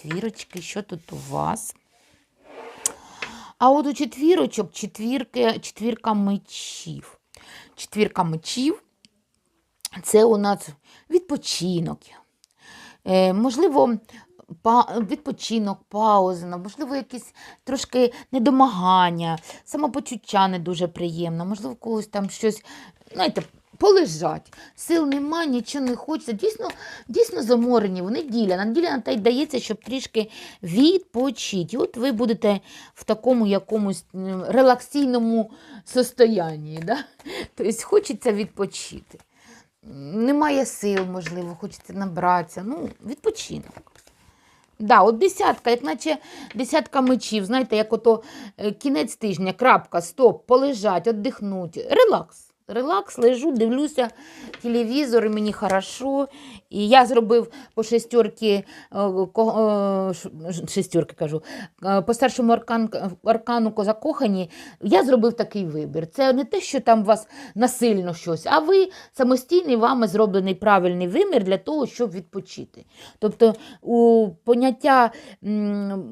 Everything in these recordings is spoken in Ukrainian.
четвірочки. Що тут у вас? А от у четвірочок четвірки, четвірка мечів. Четвірка мечів це у нас відпочинок. Е, можливо, відпочинок, пауза, можливо, якісь трошки недомагання, самопочуття не дуже приємне, можливо, когось там щось, знаєте, полежать. Сил нема, нічого не хочеться. Дійсно, дійсно заморені, вони неділя. Неділя на те й дається, щоб трішки відпочити. От ви будете в такому якомусь релаксійному состоянні. Да? Тобто хочеться відпочити. Немає сил, можливо, хочеться набратися. Ну, відпочинок. Да, от десятка, як наче десятка мечів, знаєте, як ото е, кінець тижня, крапка, стоп, полежать, віддихнуть. Релакс. Релакс, лежу, дивлюся телевізор, мені хорошо. І я зробив по шестерки, е, е, шестерки кажу, е, по старшому аркан, аркану козакохані, я зробив такий вибір. Це не те, що там у вас насильно щось, а ви самостійний вами зроблений правильний вимір для того, щоб відпочити. Тобто у поняття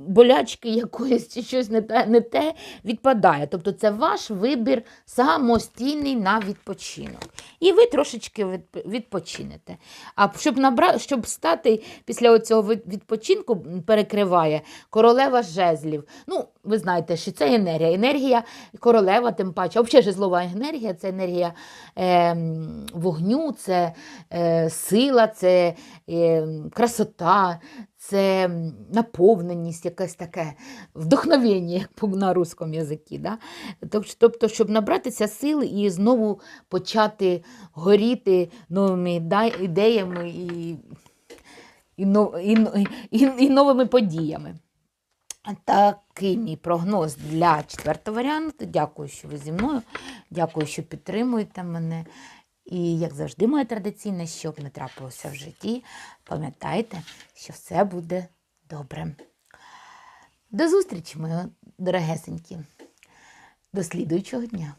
болячки якоїсь чи щось не те відпадає. Тобто це ваш вибір самостійний на відпочинок. І ви трошечки відпочинете. А щоб набра... щоб стати після цього відпочинку перекриває королева жезлів. Ну, ви знаєте, що це енергія. Енергія королева, тим паче. Взагалі жезлова енергія це енергія е, вогню, це е, сила, це е, красота, це наповненість, якесь таке вдохновення, як на русскому язикі. Да? Тобто, щоб набратися сил і знову почати горіти новими ідеями і, і, но- і, і, і новими подіями. Такий мій прогноз для четвертого варіанту. Дякую, що ви зі мною. Дякую, що підтримуєте мене. І, як завжди, моє традиційне, щоб не трапилося в житті, пам'ятайте, що все буде добре. До зустрічі, мої дорогесенькі. До слідуючого дня.